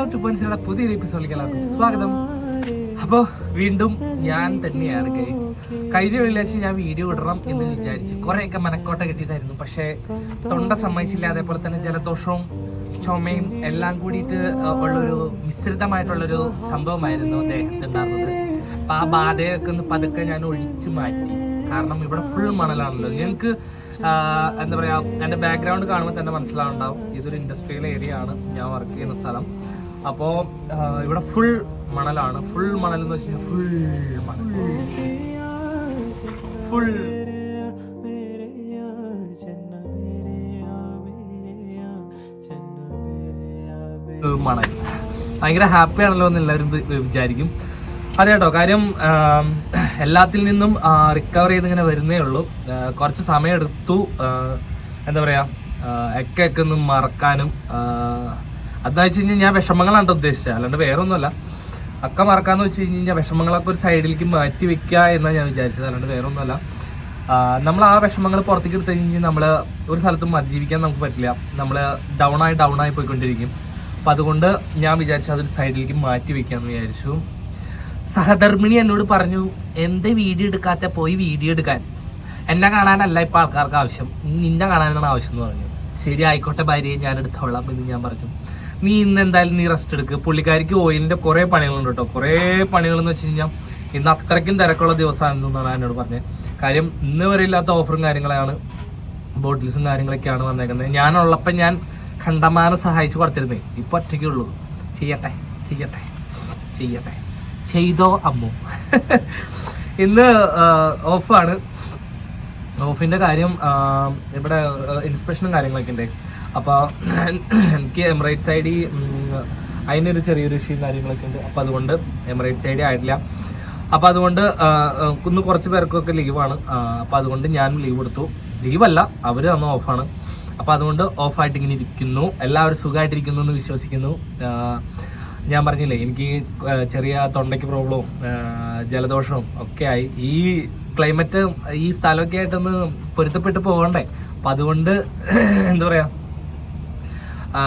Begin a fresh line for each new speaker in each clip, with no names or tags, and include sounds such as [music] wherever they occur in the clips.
പുതിയൊരു എപ്പിസോഡിലേക്ക് സ്വാഗതം. അപ്പോൾ വീണ്ടും ഞാൻ തന്നെയാണ് ഗൈസ് കഴിഞ്ഞ വെള്ളിയാഴ്ച ഞാൻ വീഡിയോ ഇടണം എന്ന് വിചാരിച്ചു കുറേയൊക്കെ മനക്കോട്ട കിട്ടിയതായിരുന്നു. പക്ഷേ തൊണ്ട സമ്മതിച്ചില്ല അതേപോലെ തന്നെ ജലദോഷവും ചുമയും എല്ലാം കൂടിയിട്ട് ഉള്ളൊരു മിശ്രിതമായിട്ടുള്ളൊരു സംഭവമായിരുന്നു അദ്ദേഹത്തിന് ഉണ്ടായിരുന്നത് അപ്പം ആ ബാധയൊക്കെ ഒന്ന് പതുക്കെ ഞാൻ ഒഴിച്ചു മാറ്റി. കാരണം ഇവിടെ ഫുൾ മണലാണല്ലോ. ഞങ്ങൾക്ക് എന്താ പറയാ എന്റെ ബാക്ക്ഗ്രൗണ്ട് കാണുമ്പോൾ തന്നെ മനസ്സിലാവുണ്ടാവും. ഇതൊരു ഇൻഡസ്ട്രിയൽ ഏരിയ ആണ്. ഞാൻ വർക്ക് ചെയ്യുന്ന സ്ഥലം. അപ്പോൾ ഇവിടെ ഫുൾ മണലാണ്. ഫുൾ മണൽ എന്ന് വെച്ച് ഫുൾ മണൽ. ഫുൾ മണൽ. ഭയങ്കര ഹാപ്പി ആണല്ലോ എന്ന് എല്ലാവരും വിചാരിക്കും. അതെ കേട്ടോ കാര്യം എല്ലാത്തിൽ നിന്നും റിക്കവർ ചെയ്ത് ഇങ്ങനെ വരുന്നേ ഉള്ളൂ. കുറച്ച് സമയം എടുത്തു. എന്താ പറയാ ഒക്കെ ഒക്കെ ഒന്ന് മറക്കാനും അതെന്ന് വെച്ച് കഴിഞ്ഞാൽ ഞാൻ വിഷമങ്ങളാണ് ഉദ്ദേശിച്ചത്. അല്ലാണ്ട് വേറെ ഒന്നുമല്ല അക്ക മറക്കാന്ന് വെച്ച് കഴിഞ്ഞാൽ വിഷമങ്ങളൊക്കെ ഒരു സൈഡിലേക്ക് മാറ്റി വെക്കുക എന്നാണ് ഞാൻ വിചാരിച്ചത്. അല്ലാണ്ട് വേറെ ഒന്നുമല്ല നമ്മൾ ആ വിഷമങ്ങൾ പുറത്തേക്ക് എടുത്തു കഴിഞ്ഞാൽ നമ്മൾ ഒരു സ്ഥലത്തും അതിജീവിക്കാൻ നമുക്ക് പറ്റില്ല. നമ്മൾ ഡൗൺ ആയി ഡൗൺ ആയി പോയിക്കൊണ്ടിരിക്കും. അപ്പം അതുകൊണ്ട് ഞാൻ വിചാരിച്ചു അതൊരു സൈഡിലേക്ക് മാറ്റി വെക്കാമെന്ന് വിചാരിച്ചു. സഹധർമ്മിണി എന്നോട് പറഞ്ഞു എന്തേ വീഡിയോ എടുക്കാത്ത? പോയി വീഡിയോ എടുക്കാൻ. എന്നെ കാണാനല്ല ഇപ്പം ആൾക്കാർക്ക് ആവശ്യം. നിന്നെ കാണാനാണ് ആവശ്യം എന്ന് പറഞ്ഞു. ശരി ആയിക്കോട്ടെ ഭാര്യയെ ഞാൻ എടുത്തോളാം എന്ന് ഞാൻ പറഞ്ഞു. നീ ഇന്ന് എന്തായാലും നീ റെസ്റ്റ് എടുക്ക്. പുള്ളിക്കാരിക്ക് ഓയിലിന്റെ കുറേ പണികളുണ്ട് കേട്ടോ കുറേ പണികൾ എന്ന് വെച്ച് കഴിഞ്ഞാൽ ഇന്ന് അത്രയ്ക്കും തിരക്കുള്ള ദിവസമാണെന്നാണ് എന്നോട് പറഞ്ഞത് കാര്യം ഇന്ന് വരെ ഇല്ലാത്ത ഓഫറും കാര്യങ്ങളാണ്. ബോട്ടിൽസും കാര്യങ്ങളൊക്കെയാണ് വന്നേക്കുന്നത് ഞാനുള്ളപ്പോൾ ഞാൻ കണ്ടമാനം സഹായിച്ചു കൊടുത്തിരുന്നേ. ഇപ്പൊ ഒറ്റയ്ക്കുള്ളൂ ചെയ്യട്ടെ ചെയ്യട്ടെ ചെയ്യട്ടെ. ചെയ്തോ അമ്മു? [laughs] ഇന്ന് ഓഫാണ് ഓഫിന്റെ കാര്യം ഇവിടെ ഇൻസ്പെക്ഷനും കാര്യങ്ങളൊക്കെ ഉണ്ട് അപ്പോൾ എനിക്ക് എമിറേറ്റ്സ് ഐ ഡി അതിനൊരു ചെറിയൊരു ഇഷ്യൂയും കാര്യങ്ങളൊക്കെ ഉണ്ട്. അപ്പോൾ അതുകൊണ്ട് എമിറേറ്റ്സ് ഐ ഡി ആയിട്ടില്ല. അപ്പോൾ അതുകൊണ്ട് ഇന്ന് കുറച്ച് പേർക്കൊക്കെ ലീവാണ് അപ്പോൾ അതുകൊണ്ട് ഞാൻ ലീവ് എടുത്തു ലീവല്ല അവർ തന്ന ഓഫാണ് അപ്പോൾ അതുകൊണ്ട് ഓഫായിട്ട് ഇങ്ങനെ ഇരിക്കുന്നു. എല്ലാവരും സുഖമായിട്ടിരിക്കുന്നു എന്ന് വിശ്വസിക്കുന്നു. ഞാൻ പറഞ്ഞില്ലേ എനിക്ക് ചെറിയ തൊണ്ടയ്ക്ക് പ്രോബ്ലവും ജലദോഷവും ഒക്കെ ആയി. ഈ ക്ലൈമറ്റ് ഈ സ്ഥലമൊക്കെ ആയിട്ടൊന്ന് പൊരുത്തപ്പെട്ട് പോകണ്ടേ? അപ്പം അതുകൊണ്ട് എന്താ പറയാ ആ,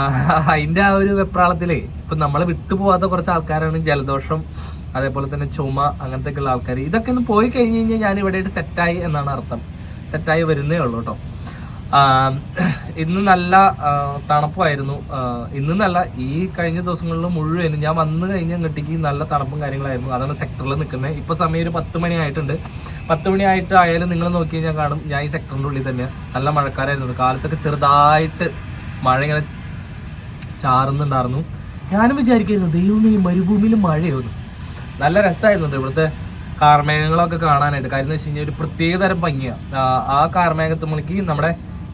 അതിന്റെ ആ ഒരു വെപ്രാളത്തിലേ ഇപ്പൊ നമ്മളെ വിട്ടുപോകാത്ത കുറച്ച് ആൾക്കാരാണ് ജലദോഷം അതേപോലെ തന്നെ ചുമ അങ്ങനത്തെ ഉള്ള ആൾക്കാർ ഇതൊക്കെ ഒന്ന് പോയി കഴിഞ്ഞ് കഴിഞ്ഞാൽ ഞാൻ ഇവിടെ ആയിട്ട് സെറ്റായി എന്നാണ് അർത്ഥം. സെറ്റായി വരുന്നേ ഉള്ളൂ കേട്ടോ ഇന്ന് നല്ല തണുപ്പായിരുന്നു. ഇന്ന് നല്ല ഈ കഴിഞ്ഞ ദിവസങ്ങളിൽ മുഴുവൻ ഞാൻ വന്നു കഴിഞ്ഞ അങ്ങോട്ടേക്ക് നല്ല തണുപ്പും കാര്യങ്ങളായിരുന്നു. അതാണ് സെക്ടറിൽ നിൽക്കുന്നത് ഇപ്പൊ സമയം ഒരു പത്ത് മണി ആയിട്ടുണ്ട്. പത്ത് മണി ആയിട്ട് ആയാലും നിങ്ങൾ നോക്കി കഴിഞ്ഞാൽ കാണും ഞാൻ ഈ സെക്ടറിന്റെ ഉള്ളിൽ തന്നെ നല്ല മഴക്കാരായിരുന്നു. കാലത്തൊക്കെ ചെറുതായിട്ട് മഴ ഇങ്ങനെ ചാറുന്നുണ്ടായിരുന്നു. ഞാനും വിചാരിക്കുന്നു ദൈവമേ ഈ മരുഭൂമിയിൽ മഴയൊന്നു നല്ല രസമായിരുന്നു ഇവിടുത്തെ കാർമേഘങ്ങളൊക്കെ കാണാനായിട്ട്. കാര്യം എന്ന് വെച്ച് കഴിഞ്ഞാൽ ഒരു പ്രത്യേക തരം ഭംഗിയാണ് ആ കാർമേഘത്തുമ്പോഴേക്ക് നമ്മുടെ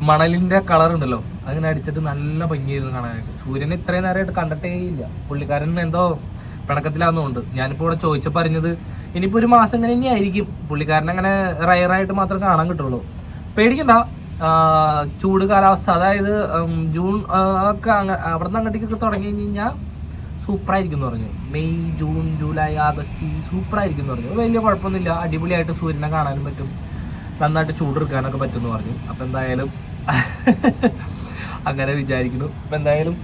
മണലിന്റെ കളർ ഉണ്ടല്ലോ അങ്ങനെ അടിച്ചിട്ട് നല്ല ഭംഗിയായിരുന്നു കാണാനായിട്ട്. സൂര്യനെ ഇത്രയും നേരമായിട്ട് കണ്ടിട്ടേ ഇല്ല. പുള്ളിക്കാരൻ എന്തോ പിണക്കത്തിലാണെന്നുണ്ട് ഞാനിപ്പോൾ ഇവിടെ ചോദിച്ചപ്പോൾ പറഞ്ഞത് ഇനിയിപ്പോൾ ഒരു മാസം ഇങ്ങനെ തന്നെയായിരിക്കും പുള്ളിക്കാരൻ അങ്ങനെ റയറായിട്ട് മാത്രം കാണാൻ കിട്ടുള്ളൂ. പേടിക്കണ്ട. ചൂട് കാലാവസ്ഥ. അതായത് ജൂൺ ഒക്കെ അവിടെ നിന്ന് അങ്ങോട്ടേക്കൊക്കെ തുടങ്ങി കഴിഞ്ഞ് കഴിഞ്ഞാൽ സൂപ്പറായിരിക്കും എന്ന് പറഞ്ഞു. മെയ് ജൂൺ ജൂലൈ ആഗസ്റ്റ് സൂപ്പറായിരിക്കും എന്ന് പറഞ്ഞു. വലിയ കുഴപ്പമൊന്നുമില്ല. അടിപൊളിയായിട്ട് സൂര്യനെ കാണാനും പറ്റും. നന്നായിട്ട് ചൂടെടുക്കാനൊക്കെ പറ്റും എന്ന് പറഞ്ഞു. അപ്പം എന്തായാലും [laughs] അങ്ങനെ വിചാരിക്കുന്നു. അപ്പം എന്തായാലും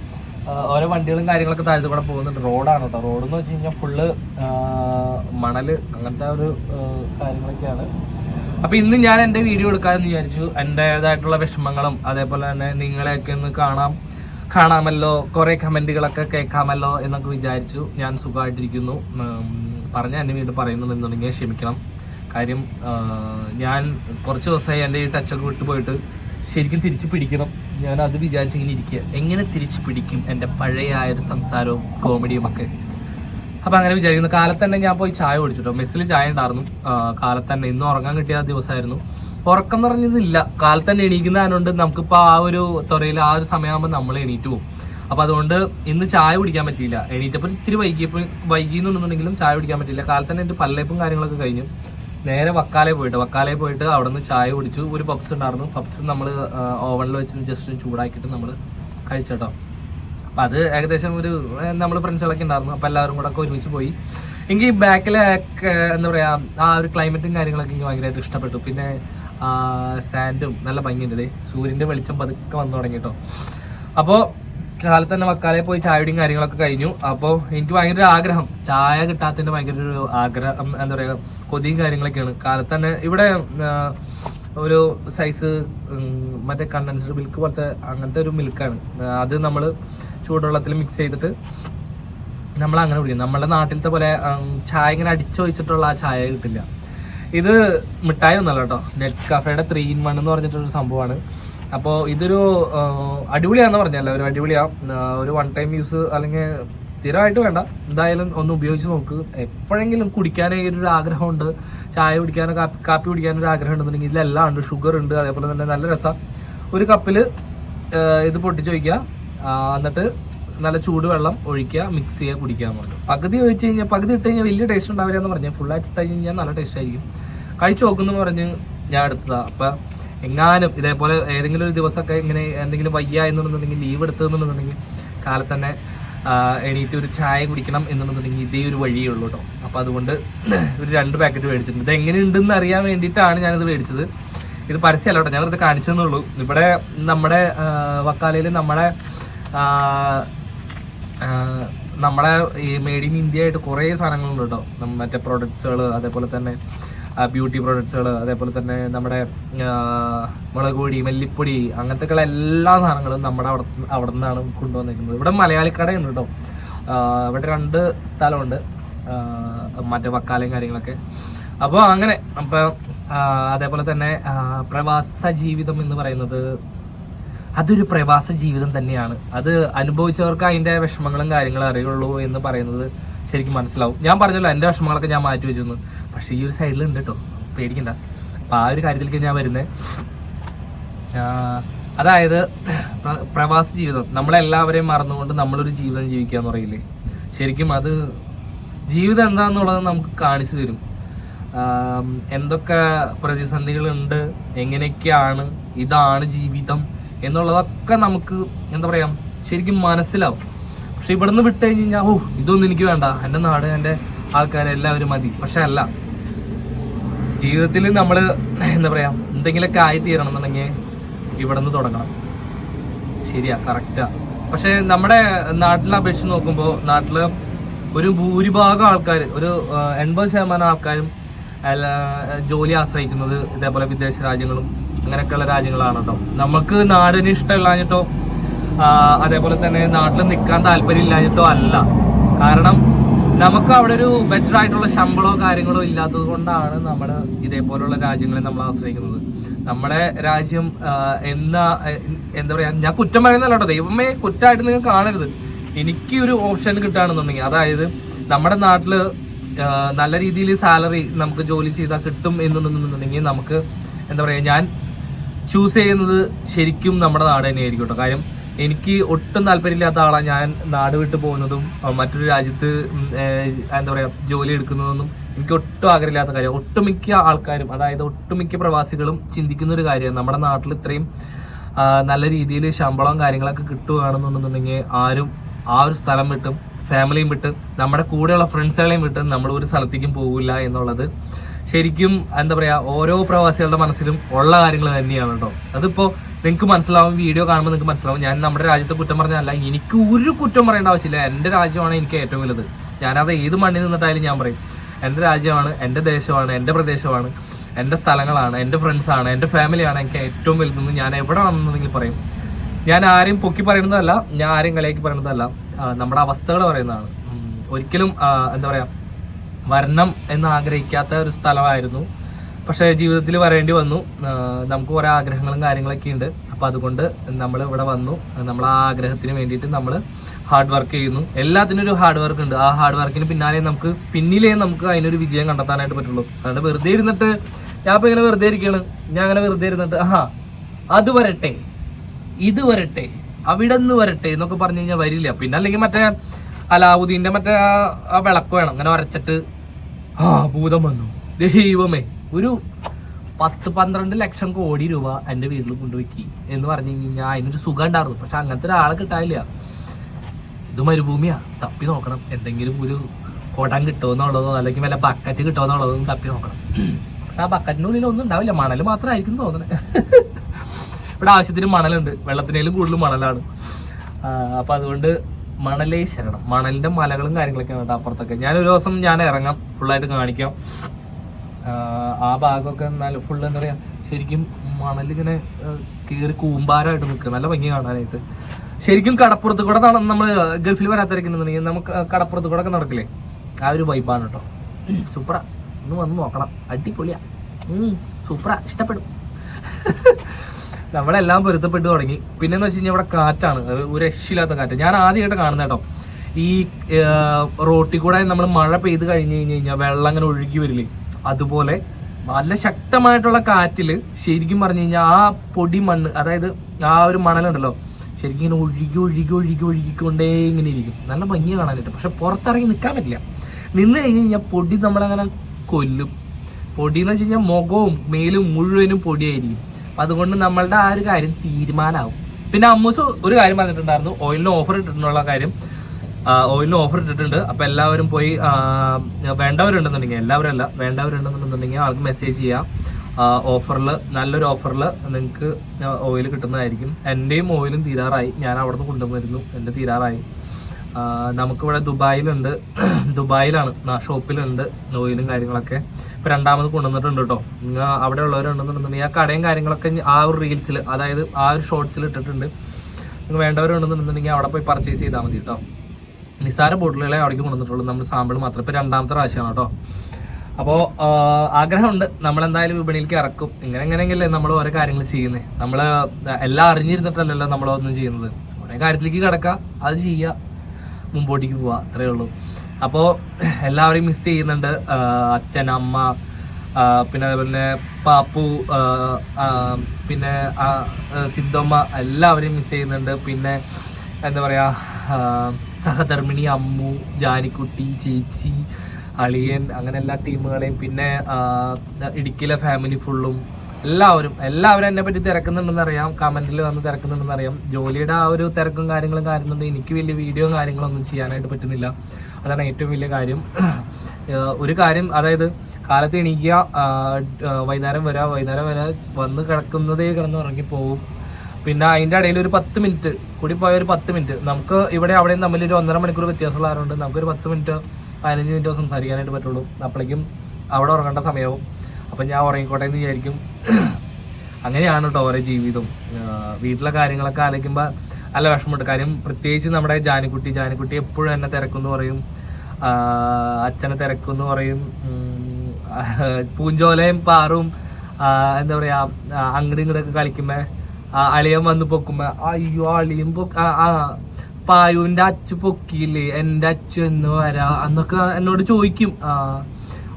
ഓരോ വണ്ടികളും കാര്യങ്ങളൊക്കെ താഴത്ത് കൂടെ പോകുന്നുണ്ട്. റോഡാണ് കേട്ടോ. റോഡെന്ന് വെച്ച് കഴിഞ്ഞാൽ ഫുള്ള് മണൽ അങ്ങനത്തെ ഒരു കാര്യങ്ങളൊക്കെയാണ്. അപ്പൊ ഇന്ന് ഞാൻ എന്റെ വീഡിയോ എടുക്കാമെന്ന് വിചാരിച്ചു. എന്റേതായിട്ടുള്ള വിഷമങ്ങളും അതേപോലെ തന്നെ നിങ്ങളെയൊക്കെ ഒന്ന് കാണാം കാണാമല്ലോ കുറേ കമന്റുകളൊക്കെ കേൾക്കാമല്ലോ എന്നൊക്കെ വിചാരിച്ചു. ഞാൻ സുഖമായിട്ടിരിക്കുന്നു. പറഞ്ഞ എന്നെ വീണ്ടും പറയുന്നുണ്ടെന്നുണ്ടെങ്കിൽ ക്ഷമിക്കണം. കാര്യം ഞാൻ കുറച്ച് ദിവസമായി എന്റെ ഈ ടച്ചൊക്കെ വിട്ടുപോയിട്ട് ശരിക്കും തിരിച്ചു പിടിക്കണം. ഞാൻ അത് വിചാരിച്ചിങ്ങനെ ഇരിക്കുക. എങ്ങനെ തിരിച്ചു പിടിക്കും എന്റെ പഴയ ആ ഒരു സംസാരവും കോമഡിയും ഒക്കെ? അപ്പൊ അങ്ങനെ വിചാരിക്കുന്നു. കാലത്ത് തന്നെ ഞാൻ പോയി ചായ കുടിച്ചിട്ടോ. മെസ്സിൽ ചായ ഉണ്ടായിരുന്നു. കാലത്ത് തന്നെ. ഇന്ന് ഉറങ്ങാൻ കിട്ടിയ ദിവസമായിരുന്നു. ഉറക്കം എന്ന് പറഞ്ഞതില്ല കാലത്ത് തന്നെ എണീക്കുന്നതിനുണ്ട് നമുക്കിപ്പോൾ ആ ഒരു തുറയിൽ ആ ഒരു സമയമാകുമ്പോൾ നമ്മൾ എണീറ്റ് പോകും. അപ്പൊ അതുകൊണ്ട് ഇന്ന് ചായ കുടിക്കാൻ പറ്റിയില്ല. എണീറ്റപ്പോൾ ഇത്തിരി വൈകിയപ്പോൾ വൈകിയെന്നുണ്ടെങ്കിലും ചായ കുടിക്കാൻ പറ്റില്ല കാലത്ത് തന്നെ എന്റെ പല്ലേപ്പും കാര്യങ്ങളൊക്കെ കഴിഞ്ഞു. നേരെ വക്കാലെ പോയിട്ട്. വക്കാലെ പോയിട്ട് അവിടെ നിന്ന് ചായ കുടിച്ചു. ഒരു പപ്സ് ഉണ്ടായിരുന്നു. പപ്സ് നമ്മൾ ഓവനിൽ വെച്ച് ജസ്റ്റ് ചൂടാക്കിയിട്ട് നമ്മൾ കഴിച്ചോട്ടോ. അപ്പം അത് ഏകദേശം ഒരു നമ്മൾ ഫ്രണ്ട്സുകളൊക്കെ ഉണ്ടായിരുന്നു. അപ്പം എല്ലാവരും കൂടെ ഒക്കെ ഒരുമിച്ച് പോയി. എനിക്ക് ബാക്കിലെ എന്താ പറയുക ആ ഒരു ക്ലൈമറ്റും കാര്യങ്ങളൊക്കെ എനിക്ക് ഭയങ്കരമായിട്ട് ഇഷ്ടപ്പെട്ടു. പിന്നെ സാൻഡും നല്ല ഭംഗിയുണ്ട് സൂര്യന്റെ വെളിച്ചം പതുക്കെ വന്നു തുടങ്ങി കേട്ടോ അപ്പോൾ കാലത്ത് തന്നെ വക്കാലയിൽ പോയി ചായയുടെയും കാര്യങ്ങളൊക്കെ കഴിഞ്ഞു. അപ്പോൾ എനിക്ക് ഭയങ്കര ഒരു ആഗ്രഹം. ചായ കിട്ടാത്തതിന്റെ ഭയങ്കര ഒരു ആഗ്രഹം എന്താ പറയുക കൊതിയും കാര്യങ്ങളൊക്കെയാണ്. കാലത്ത് തന്നെ ഇവിടെ ഒരു സൈസ് മറ്റേ കണ്ടൻസ്ഡ് മിൽക്ക് പോലത്തെ അങ്ങനത്തെ ഒരു മിൽക്കാണ് അത് നമ്മൾ ചൂടുവെള്ളത്തിൽ മിക്സ് ചെയ്തിട്ട് നമ്മൾ അങ്ങനെ കുടിക്കും. നമ്മുടെ നാട്ടിലത്തെ പോലെ ചായ ഇങ്ങനെ അടിച്ചൊഴിച്ചിട്ടുള്ള ആ ചായ കിട്ടില്ല. ഇത് മിഠായി ഒന്നല്ല കേട്ടോ. നെറ്റ്സ് കഫേയുടെ ത്രീ ഇൻ വൺ എന്ന് പറഞ്ഞിട്ടൊരു സംഭവമാണ്. അപ്പോൾ ഇതൊരു അടിപൊളിയാണെന്ന് പറഞ്ഞല്ലോ. ഒരു അടിപൊളിയാണ് ഒരു വൺ ടൈം യൂസ് അല്ലെങ്കിൽ സ്ഥിരമായിട്ട് വേണ്ട. എന്തായാലും ഒന്ന് ഉപയോഗിച്ച് നോക്ക്. എപ്പോഴെങ്കിലും കുടിക്കാനേ ഒരു ആഗ്രഹമുണ്ട്. ചായ കുടിക്കാനോ കാപ്പി കാപ്പി കുടിക്കാനോ ഒരു ആഗ്രഹം ഉണ്ടെന്നുണ്ടെങ്കിൽ ഇതിലെല്ലാം ഉണ്ട്. ഷുഗർ ഉണ്ട്. അതേപോലെ തന്നെ നല്ല രസം. ഒരു കപ്പിൽ ഇത് പൊട്ടിച്ച് വയ്ക്കുക എന്നിട്ട് നല്ല ചൂടുവെള്ളം ഒഴിക്കുക മിക്സ് ചെയ്യുക കുടിക്കുക എന്ന് പറഞ്ഞു പകുതി ഒഴിച്ച് കഴിഞ്ഞാൽ പകുതി ഇട്ട് കഴിഞ്ഞാൽ വലിയ ടേസ്റ്റ് ഉണ്ടാവില്ല എന്ന് പറഞ്ഞു ഫുള്ളായിട്ട് ഇട്ട് കഴിഞ്ഞാൽ നല്ല ടേസ്റ്റ് ആയിരിക്കും. കഴിച്ചു നോക്കുന്നു പറഞ്ഞ് ഞാൻ എടുത്തതാണ് അപ്പം എങ്ങാനും ഇതേപോലെ ഏതെങ്കിലും ഒരു ദിവസമൊക്കെ ഇങ്ങനെ എന്തെങ്കിലും വയ്യ എന്നുണ്ടെന്നുണ്ടെങ്കിൽ ലീവ് എടുത്തതെന്നുണ്ടെന്നുണ്ടെങ്കിൽ കാലത്ത് തന്നെ എണീറ്റ് ഒരു ചായ കുടിക്കണം എന്നുണ്ടെന്നുണ്ടെങ്കിൽ ഇതേ ഒരു വഴിയേ ഉള്ളൂ കേട്ടോ അപ്പോൾ അതുകൊണ്ട് ഒരു രണ്ട് പാക്കറ്റ് മേടിച്ചിട്ടുണ്ട്. ഇത് എങ്ങനെയുണ്ടെന്ന് അറിയാൻ വേണ്ടിയിട്ടാണ് ഞാനിത് മേടിച്ചത്. ഇത് പരസ്യമല്ല കേട്ടോ ഞാനത് കാണിച്ചതെന്നുള്ളൂ ഇവിടെ നമ്മുടെ വക്കാലയിൽ നമ്മുടെ നമ്മളെ ഈ മെയ്ഡ് ഇൻ ഇന്ത്യ ആയിട്ട് കുറേ സാധനങ്ങളുണ്ട് കേട്ടോ. മറ്റേ പ്രൊഡക്ട്സുകൾ അതേപോലെ തന്നെ ബ്യൂട്ടി പ്രൊഡക്ട്സുകൾ അതേപോലെ തന്നെ നമ്മുടെ മുളക് പൊടി മല്ലിപ്പൊടി അങ്ങനത്തെ ഉള്ള എല്ലാ സാധനങ്ങളും നമ്മുടെ അവിടെ അവിടെ നിന്നാണ് കൊണ്ടുവന്നിരിക്കുന്നത്. ഇവിടെ മലയാളിക്കടയുണ്ട് കേട്ടോ. ഇവിടെ രണ്ട് സ്ഥലമുണ്ട്. മറ്റേ വക്കാലയും കാര്യങ്ങളൊക്കെ. അപ്പോൾ അങ്ങനെ അപ്പം അതേപോലെ തന്നെ പ്രവാസ ജീവിതം എന്ന് പറയുന്നത് അതൊരു പ്രവാസ ജീവിതം തന്നെയാണ്. അത് അനുഭവിച്ചവർക്ക് അതിന്റെ വിഷമങ്ങളും കാര്യങ്ങളും അറിയുള്ളൂ എന്ന് പറയുന്നത് ശരിക്കും മനസ്സിലാവും. ഞാൻ പറഞ്ഞല്ലോ എന്റെ വിഷമങ്ങളൊക്കെ ഞാൻ മാറ്റി വെച്ചിരുന്നു. പക്ഷേ ഈ ഒരു സൈഡിൽ ഉണ്ട് കേട്ടോ പേടിക്കണ്ട. അപ്പം ആ ഒരു കാര്യത്തിലേക്ക് ഞാൻ വരുന്നത് അതായത് പ്ര- പ്രവാസ ജീവിതം. നമ്മളെല്ലാവരെയും മറന്നുകൊണ്ട് നമ്മളൊരു ജീവിതം ജീവിക്കുക എന്ന് പറയില്ലേ? ശരിക്കും അത് ജീവിതം എന്താണെന്നുള്ളത് നമുക്ക് കാണിച്ചു തരും. എന്തൊക്കെ പ്രതിസന്ധികളുണ്ട്? എങ്ങനെയൊക്കെയാണ്? ഇതാണ് ജീവിതം. എന്നുള്ളതൊക്കെ നമുക്ക് എന്താ പറയാ ശരിക്കും മനസ്സിലാവും. പക്ഷെ ഇവിടുന്ന് വിട്ട് കഴിഞ്ഞ് കഴിഞ്ഞാൽ ഓ ഇതൊന്നും എനിക്ക് വേണ്ട. എന്റെ നാട് എന്റെ ആൾക്കാരെല്ലാവരും മതി. പക്ഷെ അല്ല ജീവിതത്തിൽ നമ്മൾ എന്താ പറയാ എന്തെങ്കിലുമൊക്കെ ആയി തീരണം എന്നുണ്ടെങ്കിൽ ഇവിടെ നിന്ന് തുടങ്ങണം. ശരിയാ കറക്റ്റാ. പക്ഷെ നമ്മുടെ നാട്ടിലെ അപേക്ഷിച്ച് നോക്കുമ്പോൾ നാട്ടിൽ ഒരു ഭൂരിഭാഗം ആൾക്കാർ ഒരു എൺപത് ശതമാനം ആൾക്കാരും ജോലി ആശ്രയിക്കുന്നത് ഇതേപോലെ വിദേശ രാജ്യങ്ങളും അങ്ങനെയൊക്കെയുള്ള രാജ്യങ്ങളാണ് കേട്ടോ നമുക്ക് നാടിന് ഇഷ്ടമില്ലാഞ്ഞിട്ടോ അതേപോലെ തന്നെ നാട്ടിൽ നിൽക്കാൻ താല്പര്യം ഇല്ലാഞ്ഞിട്ടോ അല്ല. കാരണം നമുക്ക് അവിടെ ഒരു ബെറ്റർ ആയിട്ടുള്ള ശമ്പളമോ കാര്യങ്ങളോ ഇല്ലാത്തത് കൊണ്ടാണ് നമ്മൾ ഇതേപോലുള്ള രാജ്യങ്ങളെ നമ്മൾ ആശ്രയിക്കുന്നത്. നമ്മുടെ രാജ്യം എന്ന എന്താ പറയാ ഞാൻ കുറ്റം പറയുന്നല്ല കേട്ടോ ദൈവമേ കുറ്റമായിട്ട് നിങ്ങൾ കാണരുത്. എനിക്ക് ഒരു ഓപ്ഷൻ കിട്ടുകയാണെന്നുണ്ടെങ്കിൽ അതായത് നമ്മുടെ നാട്ടിൽ നല്ല രീതിയിൽ സാലറി നമുക്ക് ജോലി ചെയ്താൽ കിട്ടും എന്നുണ്ടെന്നുണ്ടെങ്കിൽ നമുക്ക് എന്താ പറയാ ഞാൻ ചൂസ് ചെയ്യുന്നത് ശരിക്കും നമ്മുടെ നാട് തന്നെയായിരിക്കും കേട്ടോ. കാര്യം എനിക്ക് ഒട്ടും താല്പര്യമില്ലാത്ത ആളാണ് ഞാൻ നാട് വിട്ടു പോകുന്നതും മറ്റൊരു രാജ്യത്ത് എന്താ പറയുക ജോലി എടുക്കുന്നതൊന്നും എനിക്ക് ഒട്ടും ആഗ്രഹമില്ലാത്ത കാര്യം. ഒട്ടുമിക്ക ആൾക്കാരും അതായത് ഒട്ടുമിക്ക പ്രവാസികളും ചിന്തിക്കുന്ന ഒരു കാര്യമാണ്. നമ്മുടെ നാട്ടിൽ ഇത്രയും നല്ല രീതിയിൽ ശമ്പളവും കാര്യങ്ങളൊക്കെ കിട്ടുകയാണെന്നുണ്ടെന്നുണ്ടെങ്കിൽ ആരും ആ ഒരു സ്ഥലം വിട്ടും ഫാമിലിയും വിട്ട് നമ്മുടെ കൂടെയുള്ള ഫ്രണ്ട്സുകളെയും വിട്ട് നമ്മൾ ഒരു സ്ഥലത്തേക്കും പോകില്ല എന്നുള്ളത് ശരിക്കും എന്താ പറയാ ഓരോ പ്രവാസികളുടെ മനസ്സിലും ഉള്ള കാര്യങ്ങൾ തന്നെയാണ് കേട്ടോ അതിപ്പോ നിങ്ങൾക്ക് മനസ്സിലാവും വീഡിയോ കാണുമ്പോൾ നിങ്ങൾക്ക് മനസ്സിലാവും. ഞാൻ നമ്മുടെ രാജ്യത്തെ കുറ്റം പറഞ്ഞതല്ല. എനിക്ക് ഒരു കുറ്റം പറയേണ്ട ആവശ്യമില്ല. എന്റെ രാജ്യമാണ് എനിക്ക് ഏറ്റവും വലുത്. ഞാനത് ഏത് മണ്ണിൽ നിന്നിട്ടായാലും ഞാൻ പറയും. എന്റെ രാജ്യമാണ് എന്റെ ദേശമാണ് എന്റെ പ്രദേശമാണ് എന്റെ സ്ഥലങ്ങളാണ് എന്റെ ഫ്രണ്ട്സാണ് എന്റെ ഫാമിലിയാണ് എനിക്ക് ഏറ്റവും വലുതെന്ന് ഞാൻ എവിടെ വന്നെങ്കിൽ പറയും. ഞാൻ ആരെയും പൊക്കി പറയുന്നതല്ല ഞാൻ ആരെയും കളിയാക്കി പറയുന്നതല്ല. നമ്മുടെ അവസ്ഥകൾ പറയുന്നതാണ്. ഒരിക്കലും എന്താ പറയാ വരണം എന്ന് ആഗ്രഹിക്കാത്ത ഒരു സ്ഥലമായിരുന്നു. പക്ഷേ ജീവിതത്തിൽ വരേണ്ടി വന്നു. നമുക്ക് കുറേ ആഗ്രഹങ്ങളും കാര്യങ്ങളൊക്കെ ഉണ്ട്. അപ്പോൾ അതുകൊണ്ട് നമ്മൾ ഇവിടെ വന്നു. നമ്മൾ ആ ആഗ്രഹത്തിന് വേണ്ടിയിട്ട് നമ്മൾ ഹാർഡ് വർക്ക് ചെയ്യുന്നു. എല്ലാത്തിനും ഒരു ഹാർഡ് വർക്ക് ഉണ്ട്. ആ ഹാർഡ് വർക്കിന് പിന്നാലെ നമുക്ക് പിന്നിലേ നമുക്ക് അതിനൊരു വിജയം കണ്ടെത്താനായിട്ട് പറ്റുള്ളൂ. അതുകൊണ്ട് വെറുതെ ഇരുന്നിട്ട് ഞാൻ ഇപ്പോൾ ഇങ്ങനെ വെറുതെ ഇരിക്കുകയാണ് ഞാൻ അങ്ങനെ വെറുതെ ഇരുന്നിട്ട് ആഹാ അത് വരട്ടെ. ഇത് വരട്ടെ. അവിടെ നിന്ന് വരട്ടെ. എന്നൊക്കെ പറഞ്ഞു കഴിഞ്ഞാൽ വരില്ല. പിന്നെ അല്ലെങ്കിൽ മറ്റേ അലാവുദ്ദീന്റെ മറ്റേ ആ വിളക്ക് വേണം. അങ്ങനെ വരച്ചിട്ട് ആ ഭൂതം വന്നു. ദൈവമേ ഒരു പത്ത് പന്ത്രണ്ട് ലക്ഷം കോടി രൂപ എന്റെ വീട്ടിൽ കൊണ്ടുവയ്ക്കി എന്ന് പറഞ്ഞു കഴിഞ്ഞാൽ അതിനൊരു സുഖം ഉണ്ടായിരുന്നു. പക്ഷെ അങ്ങനത്തെ ഒരാളെ കിട്ടാനില്ല. ഇത് മരുഭൂമിയാ. തപ്പി നോക്കണം. എന്തെങ്കിലും ഒരു കുടം കിട്ടുമെന്നുള്ളതോ അല്ലെങ്കിൽ വല്ല ബക്കറ്റ് കിട്ടുമെന്നുള്ളതോ തപ്പി നോക്കണം. പക്ഷെ ആ ബക്കറ്റിന്റെ ഉള്ളിൽ ഒന്നും ഉണ്ടാവില്ല. മണൽ മാത്രമായിരിക്കും തോന്നണേ. ഇവിടെ ആവശ്യത്തിന് മണലുണ്ട്. വെള്ളത്തിനേലും കൂടുതൽ മണലാണ്. അപ്പം അതുകൊണ്ട് മണലേ ശരണം. മണലിന്റെ മലകളും കാര്യങ്ങളൊക്കെയാണ് കേട്ടോ അപ്പുറത്തൊക്കെ. ഒരു ദിവസം ഞാൻ ഇറങ്ങാം. ഫുള്ളായിട്ട് കാണിക്കാം. ആ, ഭാഗമൊക്കെ നല്ല ഫുള്ള് എന്താ പറയുക ശരിക്കും മണലിങ്ങനെ കീറി കൂമ്പാരമായിട്ട് നിൽക്കുക. നല്ല ഭംഗി കാണാനായിട്ട്. ശരിക്കും കടപ്പുറത്ത് കൂടെ നമ്മൾ ഗൾഫിൽ വരാത്തിരിക്കുന്നുണ്ടെങ്കിൽ നമുക്ക് കടപ്പുറത്ത് കൂടെ ഒക്കെ നടക്കില്ലേ? ആ ഒരു വൈബാണ് കേട്ടോ. സൂപ്പറാ. ഒന്ന് വന്ന് നോക്കണം. അടിപൊളിയാ. സൂപ്പറാ. ഇഷ്ടപ്പെടും. [laughs] നമ്മളെല്ലാം പൊരുത്തപ്പെട്ട് തുടങ്ങി. പിന്നെന്ന് വെച്ച് കഴിഞ്ഞാൽ ഇവിടെ കാറ്റാണ്. ഒരു രക്ഷയില്ലാത്ത കാറ്റ്. ഞാൻ ആദ്യമായിട്ട് കാണുന്ന കേട്ടോ. ഈ റോട്ടിൽ കൂടെ നമ്മൾ മഴ പെയ്ത് കഴിഞ്ഞ് കഴിഞ്ഞ് കഴിഞ്ഞാൽ വെള്ളം അങ്ങനെ ഒഴുകി വരില്ലേ? അതുപോലെ നല്ല ശക്തമായിട്ടുള്ള കാറ്റിൽ ശരിക്കും പറഞ്ഞു കഴിഞ്ഞാൽ ആ പൊടി മണ്ണ് അതായത് ആ ഒരു മണലുണ്ടല്ലോ ശരിക്കും ഇങ്ങനെ ഒഴുകി ഒഴുകി ഒഴുകി ഒഴുകിക്കൊണ്ടേ ഇങ്ങനെ ഇരിക്കും. നല്ല ഭംഗി കാണാനായിട്ട്. പക്ഷെ പുറത്തിറങ്ങി നിൽക്കാൻ പറ്റില്ല. നിന്ന് കഴിഞ്ഞ് കഴിഞ്ഞാൽ പൊടി നമ്മളങ്ങനെ കൊല്ലും. പൊടി എന്ന് വെച്ച് കഴിഞ്ഞാൽ മുഖവും മേലും മുഴുവനും പൊടിയായിരിക്കും. അതുകൊണ്ട് നമ്മളുടെ ആ ഒരു കാര്യം തീരുമാനമാവും പിന്നെ അമ്മൂസ് ഒരു കാര്യം പറഞ്ഞിട്ടുണ്ടായിരുന്നു. ഓയിലിന് ഓഫർ ഇട്ടിട്ടുള്ള കാര്യം. ഓയിലിന് ഓഫർ ഇട്ടിട്ടുണ്ട്. അപ്പൊ എല്ലാവരും പോയി വേണ്ടവരുണ്ടെന്നുണ്ടെങ്കിൽ എല്ലാവരും അല്ല വേണ്ടവരുണ്ടെന്നുണ്ടെന്നുണ്ടെങ്കിൽ ആൾക്ക് മെസ്സേജ് ചെയ്യാം. ഓഫറിൽ നല്ലൊരു ഓഫറിൽ നിങ്ങൾക്ക് ഓയിൽ കിട്ടുന്നതായിരിക്കും. എന്റെയും ഓയിലും തീരാറായി. ഞാൻ അവിടെ നിന്ന് കൊണ്ടുവന്നിരുന്നു. എന്റെ തീരാറായി. നമുക്കിവിടെ ദുബായിലുണ്ട്. [clears throat] ദുബായിലാണ് ഷോപ്പിലുണ്ട് ഓയിലും കാര്യങ്ങളൊക്കെ. ഇപ്പൊ രണ്ടാമത് കൊണ്ടുവന്നിട്ടുണ്ട് കേട്ടോ നിങ്ങൾ അവിടെ ഉള്ളവരുണ്ടെന്നുണ്ടെന്നുണ്ടെങ്കിൽ ആ കടയും കാര്യങ്ങളൊക്കെ ആ ഒരു റീൽസിൽ അതായത് ആ ഒരു ഷോർട്സിൽ ഇട്ടിട്ടുണ്ട്. നിങ്ങൾ വേണ്ടവരുണ്ടെന്നുണ്ടെന്നുണ്ടെങ്കിൽ അവിടെ പോയി പർച്ചേസ് ചെയ്താൽ മതി കേട്ടോ നിസാര ബോട്ടിലുകളെ അവിടേക്ക് കൊണ്ടുവന്നിട്ടുള്ളൂ. നമ്മൾ സാമ്പിൾ മാത്രം. ഇപ്പം രണ്ടാമത്തെ പ്രാവശ്യമാണ് കേട്ടോ അപ്പോൾ ആഗ്രഹമുണ്ട്. നമ്മളെന്തായാലും വിപണിയിലേക്ക് ഇറക്കും. ഇങ്ങനെ എങ്ങനെയെങ്കിലേ നമ്മൾ ഓരോ കാര്യങ്ങൾ ചെയ്യുന്നത് നമ്മൾ എല്ലാം അറിഞ്ഞിരുന്നിട്ടല്ലല്ലോ നമ്മളൊന്നും ചെയ്യുന്നത്. ഓരോ കാര്യത്തിലേക്ക് കിടക്കുക അത് ചെയ്യുക മുമ്പോട്ടേക്ക് പോവുക അത്രേ ഉള്ളൂ. അപ്പോൾ എല്ലാവരെയും മിസ് ചെയ്യുന്നുണ്ട്. അച്ഛൻ അമ്മ പിന്നെ അതുപോലെ പാപ്പു പിന്നെ സിദ്ധമ്മ എല്ലാവരെയും മിസ് ചെയ്യുന്നുണ്ട്. പിന്നെ എന്താ പറയുക സഹധർമ്മിണി അമ്മു ജാനിക്കുട്ടി ചേച്ചി അളിയൻ അങ്ങനെ എല്ലാ ടീമുകളെയും പിന്നെ ഇടുക്കിയിലെ ഫാമിലി ഫുള്ളും എല്ലാവരും എല്ലാവരും എന്നെ പറ്റി തിരക്കുന്നുണ്ടെന്ന് അറിയാം കമന്റിൽ വന്ന് തിരക്കുന്നുണ്ടെന്ന് അറിയാം ജോലിയുടെ ആ ഒരു തിരക്കും കാര്യങ്ങളും കാര്യമുണ്ട് എനിക്ക് വലിയ വീഡിയോ കാര്യങ്ങളൊന്നും ചെയ്യാനായിട്ട് പറ്റുന്നില്ല. അതാണ് ഏറ്റവും വലിയ കാര്യം. [clears throat] ഒരു കാര്യം അതായത് കാലത്ത് എണീക്കുക വൈകുന്നേരം വരാ വൈകുന്നേരം വരെ വന്ന് കിടക്കുന്നതേ കിടന്ന് ഉറങ്ങിപ്പോവും പിന്നെ അതിന്റെ ഇടയിൽ ഒരു പത്ത് മിനിറ്റ് കൂടി പോയ ഒരു പത്ത് മിനിറ്റ്. നമുക്ക് ഇവിടെ അവിടെയും തമ്മിൽ ഒരു ഒന്നര മണിക്കൂർ വ്യത്യാസമുള്ള ആരുണ്ട് നമുക്കൊരു പത്ത് മിനിറ്റ് പതിനഞ്ച് മിനിറ്റോ സംസാരിക്കാനായിട്ട് പറ്റുള്ളൂ. അപ്പോഴേക്കും അവിടെ ഉറങ്ങേണ്ട സമയവും. അപ്പം ഞാൻ ഉറങ്ങിക്കോട്ടെ എന്ന് വിചാരിക്കും. അങ്ങനെയാണ് കേട്ടോ ഓരോ ജീവിതം. വീട്ടിലെ കാര്യങ്ങളൊക്കെ ആലോചിക്കുമ്പോൾ നല്ല വിഷമമുണ്ട്. കാര്യം പ്രത്യേകിച്ച് നമ്മുടെ ജാനിക്കുട്ടി ജാനിക്കുട്ടി എപ്പോഴും എന്നെ തിരക്കുമെന്ന് പറയും. അച്ഛനെ തിരക്കുമെന്ന് പറയും. പൂഞ്ചോലയും പാറും എന്താ പറയാ അങ്ങോട്ടും അങ്ങടും ഇങ്ങടൊക്കെ കളിക്കുമ്പോ ആ അളിയൻ വന്ന് പൊക്കുമ്പോ അയ്യോ അളിയും പായുവിന്റെ അച്ചു പൊക്കിയില്ലേ? എന്റെ അച്ഛൻ എന്ന് വരാ? എന്നൊക്കെ എന്നോട് ചോദിക്കും.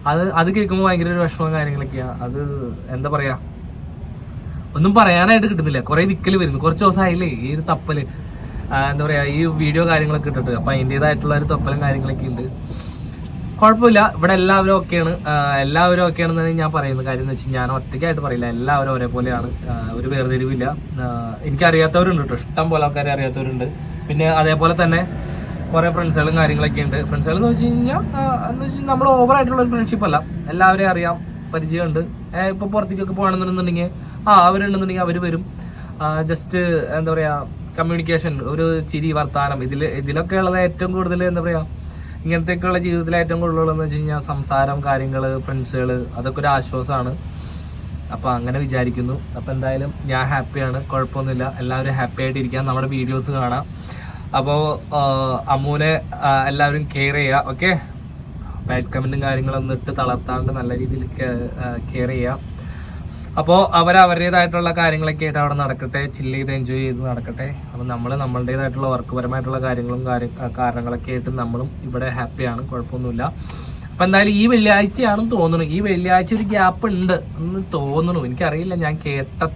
അത് അത് കേൾക്കുമ്പോൾ ഭയങ്കര ഒരു വിഷമം കാര്യങ്ങളൊക്കെയാ. അത് എന്താ പറയാ? ഒന്നും പറയാനായിട്ട് കിട്ടുന്നില്ല. കുറെ വിക്കൽ വരുന്നു. കുറച്ച് ദിവസമായില്ലേ ഈ ഒരു തപ്പൽ. എന്താ പറയാ ഈ വീഡിയോ കാര്യങ്ങളൊക്കെ ഇട്ടിട്ട്. അപ്പൊ അതിന്റെതായിട്ടുള്ള ഒരു തപ്പലും കാര്യങ്ങളൊക്കെ ഉണ്ട്. കുഴപ്പമില്ല. ഇവിടെ എല്ലാവരും ഒക്കെയാണ് എല്ലാവരും ഒക്കെയാണെന്നാണ് ഞാൻ പറയുന്നത് കാര്യം എന്ന് വെച്ചാൽ ഞാൻ ഒറ്റയ്ക്കായിട്ട് പറയില്ല. എല്ലാവരും ഒരേപോലെയാണ്. ഒരു വേർതിരിവില്ല. എനിക്കറിയാത്തവരുണ്ട് കേട്ടോ. ഇഷ്ടം പോലെ ആൾക്കാരെ അറിയാത്തവരുണ്ട്. പിന്നെ അതേപോലെ തന്നെ കുറേ ഫ്രണ്ട്സുകളും കാര്യങ്ങളൊക്കെ ഉണ്ട് ഫ്രണ്ട്സുകൾ എന്ന് വെച്ച് കഴിഞ്ഞാൽ എന്ന് വെച്ചാൽ നമ്മൾ ഓവറായിട്ടുള്ള ഒരു ഫ്രണ്ട്ഷിപ്പ് അല്ല. എല്ലാവരെയും അറിയാം പരിചയമുണ്ട്. ഇപ്പോൾ ഇപ്പൊ പുറത്തേക്കൊക്കെ പോകണമെന്നുണ്ടെന്നുണ്ടെങ്കിൽ ആ അവരുണ്ടെന്നുണ്ടെങ്കിൽ അവർ വരും. ജസ്റ്റ് എന്താ പറയുക കമ്മ്യൂണിക്കേഷൻ ഒരു ചിരി വർത്താനം ഇതിൽ ഇതിലൊക്കെ ഉള്ളത് ഏറ്റവും കൂടുതൽ എന്താ പറയുക ഇങ്ങനത്തെയൊക്കെയുള്ള ജീവിതത്തിൽ ഏറ്റവും കൂടുതൽ കൂടുതലുള്ളതെന്ന് വെച്ച് കഴിഞ്ഞാൽ സംസാരം കാര്യങ്ങൾ ഫ്രണ്ട്സുകൾ അതൊക്കെ ഒരു ആശ്വാസമാണ്. അപ്പോൾ അങ്ങനെ വിചാരിക്കുന്നു. അപ്പോൾ എന്തായാലും ഞാൻ ഹാപ്പിയാണ് കുഴപ്പമൊന്നുമില്ല. എല്ലാവരും ഹാപ്പി ആയിട്ട് ഇരിക്കാം നമ്മുടെ വീഡിയോസ് കാണാം. അപ്പോൾ അമ്മൂനെ എല്ലാവരും കെയർ ചെയ്യുക ഓക്കെ ബാഡ് കമന്റും കാര്യങ്ങളൊന്നും ഇട്ട് തളർത്താണ്ട് നല്ല രീതിയിൽ കെയർ ചെയ്യുക അപ്പോൾ അവർ അവരുടേതായിട്ടുള്ള കാര്യങ്ങളൊക്കെ ആയിട്ട് അവിടെ നടക്കട്ടെ ചില്ല് ചെയ്ത് എൻജോയ് ചെയ്ത് നടക്കട്ടെ. അപ്പോൾ നമ്മൾ നമ്മളുടേതായിട്ടുള്ള വർക്ക് പരമായിട്ടുള്ള കാര്യങ്ങളും കാരണങ്ങളൊക്കെ ആയിട്ട് നമ്മളും ഇവിടെ ഹാപ്പിയാണ് കുഴപ്പമൊന്നുമില്ല. അപ്പം എന്തായാലും ഈ വെള്ളിയാഴ്ചയാണെന്ന് തോന്നുന്നു. ഈ വെള്ളിയാഴ്ച ഒരു ഗ്യാപ്പ് ഉണ്ട് എന്ന് തോന്നുന്നു. എനിക്കറിയില്ല ഞാൻ കേട്ട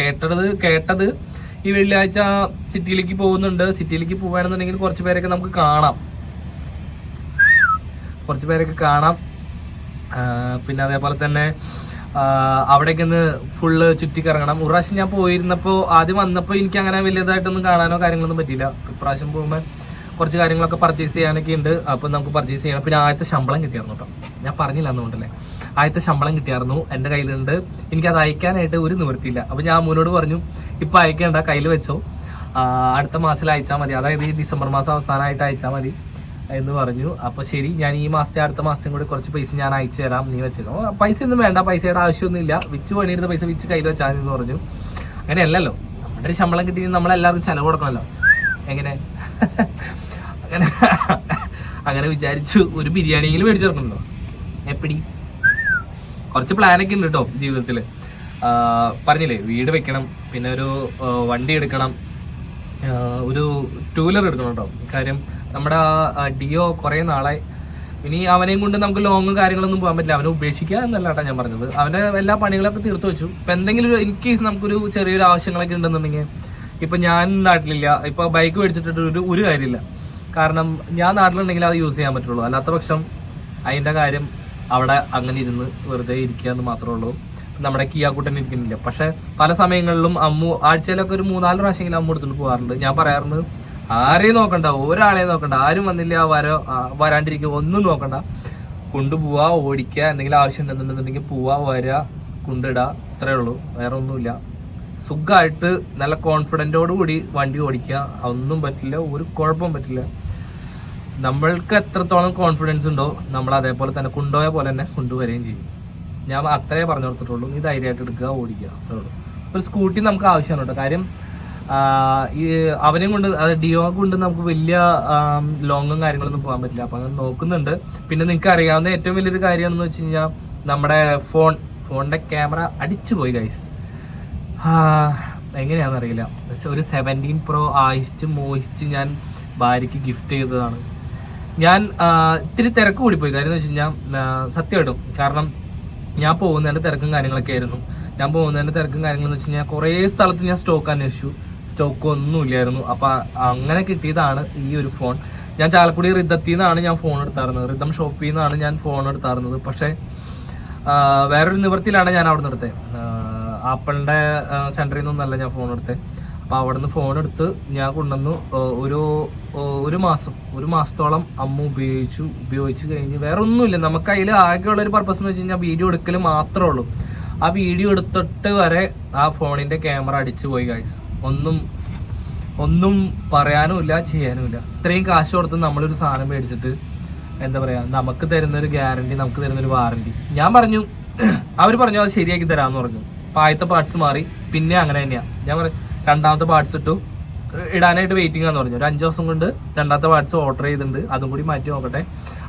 കേട്ടത് കേട്ടത് ഈ വെള്ളിയാഴ്ച സിറ്റിയിലേക്ക് പോകുന്നുണ്ട്. സിറ്റിയിലേക്ക് പോകാനെന്നുണ്ടെങ്കിൽ കുറച്ച് പേരൊക്കെ നമുക്ക് കാണാം. കുറച്ച് പേരൊക്കെ കാണാം. പിന്നെ അതേപോലെ തന്നെ അവിടേക്ക് ഒന്ന് ഫുള്ള് ചുറ്റിക്കറങ്ങണം. പ്രാവശ്യം ഞാൻ പോയിരുന്നപ്പോൾ ആദ്യം വന്നപ്പോൾ എനിക്ക് അങ്ങനെ വലിയതായിട്ടൊന്നും കാണാനോ കാര്യങ്ങളൊന്നും പറ്റിയില്ല. ഇപ്രാവശ്യം പോകുമ്പോൾ കുറച്ച് കാര്യങ്ങളൊക്കെ പർച്ചേസ് ചെയ്യാനൊക്കെ ഉണ്ട്. അപ്പോൾ നമുക്ക് പർച്ചേസ് ചെയ്യണം. പിന്നെ ആദ്യത്തെ ശമ്പളം കിട്ടിയായിരുന്നു കേട്ടോ. ഞാൻ പറഞ്ഞില്ല എന്നുകൊണ്ടല്ലേ ആദ്യത്തെ ശമ്പളം കിട്ടിയായിരുന്നു. എന്റെ കയ്യിലുണ്ട്. എനിക്കത് അയക്കാനായിട്ട് ഒരു നിവൃത്തിയില്ല. അപ്പോൾ ഞാൻ മുന്നോട് പറഞ്ഞു ഇപ്പം അയക്കേണ്ട കയ്യിൽ വെച്ചോ. അടുത്ത മാസത്തിൽ അയച്ചാൽ മതി. അതായത് ഈ ഡിസംബർ മാസം അവസാനമായിട്ട് അയച്ചാൽ മതി എന്ന് പറഞ്ഞു. അപ്പോൾ ശരി ഞാൻ ഈ മാസത്തെ അടുത്ത മാസം കൂടി കുറച്ച് പൈസ ഞാൻ അയച്ചു തരാം നീ വെച്ചിരുന്നു പൈസ ഒന്നും വേണ്ട പൈസയുടെ ആവശ്യമൊന്നുമില്ല. വിച്ച് പണിയെടുത്ത പൈസ വിച്ച് കയ്യിൽ വെച്ചാൽ എന്ന് പറഞ്ഞു. അങ്ങനെയല്ലല്ലോ. നമ്മുടെ ഒരു ശമ്പളം കിട്ടി നമ്മളെല്ലാവർക്കും ചിലവ് കൊടുക്കണമല്ലോ. എങ്ങനെ? അങ്ങനെ അങ്ങനെ വിചാരിച്ചു ഒരു ബിരിയാണിയെങ്കിലും മേടിച്ചു ചേർക്കണല്ലോ എപ്പിടി? കുറച്ച് പ്ലാനൊക്കെ ഉണ്ട് കേട്ടോ ജീവിതത്തിൽ പറഞ്ഞില്ലേ വീട് വെക്കണം പിന്നെ ഒരു വണ്ടി എടുക്കണം ഒരു ടൂ വീലർ എടുക്കണം കേട്ടോ കാര്യം നമ്മുടെ ഡിയോ കുറേ നാളായി. ഇനി അവനെയും കൊണ്ട് നമുക്ക് ലോങ്ങും കാര്യങ്ങളൊന്നും പോകാൻ പറ്റില്ല. അവനെ ഉപേക്ഷിക്കുക എന്നല്ല കേട്ടോ ഞാൻ പറഞ്ഞത്. അവന്റെ എല്ലാ പണികളൊക്കെ തീർത്തു വെച്ചു. ഇപ്പം എന്തെങ്കിലും ഒരു ഇൻ കേസ് നമുക്കൊരു ചെറിയൊരു ആവശ്യങ്ങളൊക്കെ ഉണ്ടെന്നുണ്ടെങ്കിൽ ഇപ്പം ഞാൻ നാട്ടിലില്ല. ഇപ്പോൾ ബൈക്ക് മേടിച്ചിട്ട് ഒരു ഒരു കാര്യമില്ല. കാരണം ഞാൻ നാട്ടിലുണ്ടെങ്കിൽ അത് യൂസ് ചെയ്യാൻ പറ്റുള്ളൂ. അല്ലാത്ത പക്ഷം അതിന്റെ കാര്യം അവിടെ അങ്ങനെ ഇരുന്ന് വെറുതെ ഇരിക്കുക എന്ന് മാത്രമേ ഉള്ളൂ. നമ്മുടെ കിയാക്കൂട്ടൻ ഇരിക്കുന്നില്ല. പക്ഷെ പല സമയങ്ങളിലും അമ്മു ആഴ്ചയിലൊക്കെ ഒരു മൂന്നാൽ പ്രാവശ്യമെങ്കിലും അമ്മ എടുത്തുകൊണ്ട് പോകാറുണ്ട്. ഞാൻ പറയാറുണ്ട് ആരെയും നോക്കണ്ട ഒരാളെയും നോക്കണ്ട. ആരും വന്നില്ല വരോ വരാണ്ടിരിക്കുക ഒന്നും നോക്കണ്ട. കൊണ്ടുപോവാ ഓടിക്കുക എന്തെങ്കിലും ആവശ്യം ഉണ്ടെന്നുണ്ടെന്നുണ്ടെങ്കിൽ പോവാ വരാ കൊണ്ടിടുക ഇത്രേ ഉള്ളൂ. വേറെ ഒന്നുമില്ല. സുഖമായിട്ട് നല്ല കോൺഫിഡന്റോട് കൂടി വണ്ടി ഓടിക്കുക. ഒന്നും പറ്റില്ല. ഒരു കുഴപ്പം പറ്റില്ല. നമ്മൾക്ക് എത്രത്തോളം കോൺഫിഡൻസ് ഉണ്ടോ നമ്മൾ അതേപോലെ തന്നെ കൊണ്ടുപോയ പോലെ തന്നെ കൊണ്ടുവരികയും ചെയ്യും. ഞാൻ അത്രേ പറഞ്ഞു കൊടുത്തിട്ടുള്ളൂ. നീ ധൈര്യമായിട്ട് എടുക്കുക ഓടിക്കുക. അത്രേ ഒരു സ്കൂട്ടി നമുക്ക് ആവശ്യമാണ് കേട്ടോ. കാര്യം ഈ അവനെയും കൊണ്ട് അത് ഡിയോ കൊണ്ട് നമുക്ക് വലിയ ലോങ്ങും കാര്യങ്ങളൊന്നും പോകാൻ പറ്റില്ല. അപ്പം അങ്ങനെ നോക്കുന്നുണ്ട്. പിന്നെ നിങ്ങൾക്ക് അറിയാവുന്ന ഏറ്റവും വലിയൊരു കാര്യമാണെന്ന് വെച്ച് കഴിഞ്ഞാൽ നമ്മുടെ ഫോൺ ഫോണിന്റെ ക്യാമറ അടിച്ചു പോയി ഗൈസ് എങ്ങനെയാണെന്ന് അറിയില്ല. ഒരു സെവന്റീൻ പ്രോ ആയിച്ച് മോഹിച്ച് ഞാൻ ഭാര്യയ്ക്ക് ഗിഫ്റ്റ് ചെയ്തതാണ്. ഞാൻ ഇത്തിരി തിരക്ക് കൂടിപ്പോയി. കാര്യം എന്ന് വെച്ച് കഴിഞ്ഞാൽ സത്യമായിട്ടും. കാരണം ഞാൻ പോകുന്നതിന്റെ തിരക്കും കാര്യങ്ങളൊക്കെ ആയിരുന്നു. ഞാൻ പോകുന്നതിന്റെ തിരക്കും കാര്യങ്ങളെന്ന് വെച്ച് കഴിഞ്ഞാൽ കുറേ സ്ഥലത്ത് ഞാൻ സ്റ്റോക്ക് അന്വേഷിച്ചു. സ്റ്റോക്ക് ഒന്നും ഇല്ലായിരുന്നു. അപ്പോൾ അങ്ങനെ കിട്ടിയതാണ് ഈ ഒരു ഫോൺ ഞാൻ ചാലക്കുടി റിദ്ധത്തിൽ നിന്നാണ് ഞാൻ ഫോൺ എടുത്തായിരുന്നത്. റിദ്ധം ഷോപ്പിൽ നിന്നാണ് ഞാൻ ഫോൺ എടുത്തായിരുന്നത്. പക്ഷേ വേറൊരു നിവൃത്തിയിലാണ് ഞാൻ അവിടെ നിന്ന് എടുത്തത് ആപ്പിളിന്റെ സെന്ററിൽ നിന്നല്ല ഞാൻ ഫോൺ എടുത്തത്. അപ്പോൾ അവിടെ നിന്ന് ഫോൺ എടുത്ത് ഞാൻ കൊണ്ടുവന്നു. ഒരു ഒരു മാസം ഒരു മാസത്തോളം അമ്മ ഉപയോഗിച്ചു ഉപയോഗിച്ച് കഴിഞ്ഞ് വേറെ ഒന്നുമില്ല. നമുക്ക് അതിൽ ആകെയുള്ള ഒരു പർപ്പസ് എന്ന് വെച്ച് കഴിഞ്ഞാൽ വീഡിയോ എടുക്കൽ മാത്രമേ ഉള്ളൂ. ആ വീഡിയോ എടുത്തിട്ട് വരെ ആ ഫോണിന്റെ ക്യാമറ അടിച്ചു പോയി ഗൈസ് ഒന്നും ഒന്നും പറയാനുമില്ല ചെയ്യാനുമില്ല ഇത്രയും കാശ് കൊടുത്ത് നമ്മളൊരു സാധനം മേടിച്ചിട്ട് എന്താ പറയുക നമുക്ക് തരുന്നൊരു ഗ്യാരണ്ടി നമുക്ക് തരുന്നൊരു വാറണ്ടി ഞാൻ പറഞ്ഞു [clears throat] അവർ പറഞ്ഞു അത് ശരിയാക്കി തരാമെന്ന് പറഞ്ഞു. പായത്തെ പാർട്സ് മാറി. പിന്നെ അങ്ങനെ തന്നെയാ. ഞാൻ പറഞ്ഞു രണ്ടാമത്തെ പാർട്സ് ഇട്ടു. ഇടാനായിട്ട് വെയിറ്റിംഗ് ആണെന്ന് പറഞ്ഞു. ഒരു അഞ്ച് ദിവസം കൊണ്ട് രണ്ടാമത്തെ പാർട്സ് ഓർഡർ ചെയ്തിട്ടുണ്ട്. അതും കൂടി മാറ്റി നോക്കട്ടെ.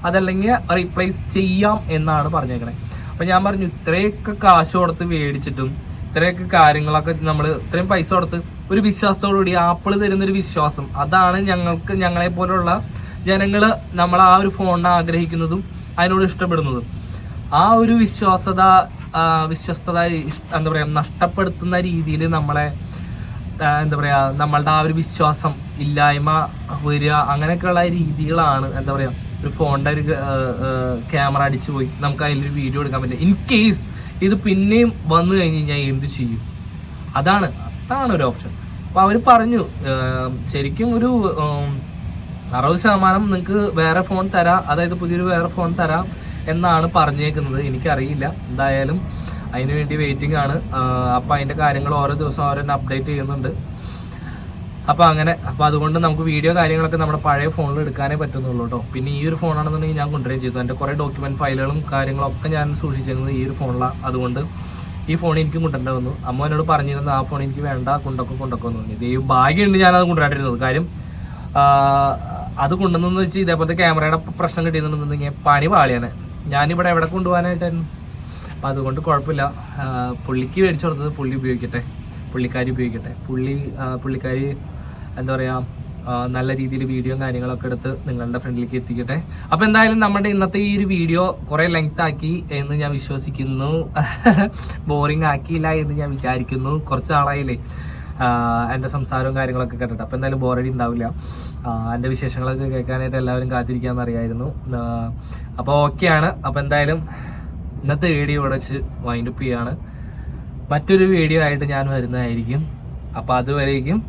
അതല്ലെങ്കിൽ റീപ്ലേസ് ചെയ്യാം എന്നാണ് പറഞ്ഞേക്കണേ. അപ്പൊ ഞാൻ പറഞ്ഞു ഇത്രയൊക്കെ കാശ് കൊടുത്ത് മേടിച്ചിട്ടും ഇത്രയൊക്കെ കാര്യങ്ങളൊക്കെ നമ്മൾ ഇത്രയും പൈസ കൊടുത്ത് ഒരു വിശ്വാസത്തോടു കൂടി ആപ്പിൾ തരുന്നൊരു വിശ്വാസം അതാണ് ഞങ്ങൾക്ക് ഞങ്ങളെ പോലുള്ള ജനങ്ങൾ നമ്മൾ ആ ഒരു ഫോണിനെ ആഗ്രഹിക്കുന്നതും അതിനോട് ഇഷ്ടപ്പെടുന്നതും. ആ ഒരു വിശ്വാസത വിശ്വസ്തത എന്താ പറയാ നഷ്ടപ്പെടുത്തുന്ന രീതിയിൽ നമ്മളെ എന്താ പറയാ നമ്മളുടെ ആ ഒരു വിശ്വാസം ഇല്ലായ്മ വരിക അങ്ങനെയൊക്കെയുള്ള രീതികളാണ് എന്താ പറയാ ഒരു ഫോണിന്റെ ഒരു ക്യാമറ അടിച്ചു പോയി നമുക്ക് അതിലൊരു വീഡിയോ എടുക്കാൻ പറ്റില്ല ഇൻ കേസ് ഇത് പിന്നെയും വന്നു കഴിഞ്ഞ് ഞാൻ എന്ത് ചെയ്യും? അതാണ് അതാണ് ഒരു ഓപ്ഷൻ അപ്പോൾ അവർ പറഞ്ഞു ശരിക്കും ഒരു അറുപത് ശതമാനം നിങ്ങൾക്ക് വേറെ ഫോൺ തരാം അതായത് പുതിയൊരു വേറെ ഫോൺ തരാം എന്നാണ് പറഞ്ഞേക്കുന്നത്. എനിക്കറിയില്ല. എന്തായാലും അതിന് വേണ്ടി വെയിറ്റിംഗ് ആണ്. അപ്പം അതിന്റെ കാര്യങ്ങൾ ഓരോ ദിവസം ഓരോന്ന് അപ്ഡേറ്റ് ചെയ്യുന്നുണ്ട്. അപ്പോൾ അങ്ങനെ അപ്പോൾ അതുകൊണ്ട് നമുക്ക് വീഡിയോ കാര്യങ്ങളൊക്കെ നമ്മുടെ പഴയ ഫോണിൽ എടുക്കാനേ പറ്റുന്നുള്ളൂ കേട്ടോ പിന്നെ ഈ ഒരു ഫോണാണെന്നുണ്ടെങ്കിൽ ഞാൻ കൊണ്ടുവരികയും ചെയ്തു. എന്റെ കുറേ ഡോക്യുമെന്റ് ഫയലുകളും കാര്യങ്ങളൊക്കെ ഞാൻ സൂക്ഷിച്ചിരുന്നത് ഈ ഒരു ഫോണിലാണ് അതുകൊണ്ട് ഈ ഫോൺ എനിക്ക് കൊണ്ടുവരേണ്ടി വന്നു. അമ്മ എന്നോട് പറഞ്ഞിരുന്നു ആ ഫോൺ എനിക്ക് വേണ്ട കൊണ്ടൊക്കെ കൊണ്ടൊക്കെ തോന്നി ഇത് ഈ ഭാഗ്യമുണ്ട് ഞാനത് കൊണ്ടുവരാണ്ടിരുന്നത്. കാര്യം അത് കൊണ്ടുവന്നെന്ന് വെച്ചാൽ ഇതേപോലത്തെ ക്യാമറയുടെ പ്രശ്നം കിട്ടിയെന്നുണ്ടെന്നുണ്ടെങ്കിൽ പണി പാളിയാണ്. ഞാനിവിടെ എവിടെ കൊണ്ടുപോകാനായിട്ടായിരുന്നു? അപ്പം അതുകൊണ്ട് കുഴപ്പമില്ല. പുള്ളിക്ക് മേടിച്ചു കൊടുത്തത് പുള്ളി ഉപയോഗിക്കട്ടെ. പുള്ളിക്കാരി ഉപയോഗിക്കട്ടെ. പുള്ളി പുള്ളിക്കാരി എന്താ പറയുക നല്ല രീതിയിൽ വീഡിയോയും കാര്യങ്ങളൊക്കെ എടുത്ത് നിങ്ങളുടെ ഫ്രണ്ടിലേക്ക് എത്തിക്കട്ടെ. അപ്പോൾ എന്തായാലും നമ്മുടെ ഇന്നത്തെ ഈ ഒരു വീഡിയോ കുറേ ലെങ്ത് ആക്കി എന്ന് ഞാൻ വിശ്വസിക്കുന്നു. [laughs] ബോറിംഗ് ആക്കിയില്ല എന്ന് ഞാൻ വിചാരിക്കുന്നു. കുറച്ച് നാളായില്ലേ ആഹ് എന്റെ സംസാരവും കാര്യങ്ങളൊക്കെ കേട്ടിട്ട്. അപ്പോൾ എന്തായാലും ബോറടി ഉണ്ടാവില്ല. എന്റെ വിശേഷങ്ങളൊക്കെ കേൾക്കാനായിട്ട് എല്ലാവരും കാത്തിരിക്കാമെന്നറിയായിരുന്നു അപ്പോൾ ഓക്കെയാണ് അപ്പോൾ എന്തായാലും ഇന്നത്തെ വീഡിയോ ഇവിടെ വെച്ച് വൈൻഡപ്പ് ചെയ്യാണ്. മറ്റൊരു വീഡിയോ ആയിട്ട് ഞാൻ വരുന്നതായിരിക്കും. അപ്പോൾ അതുവരേക്കും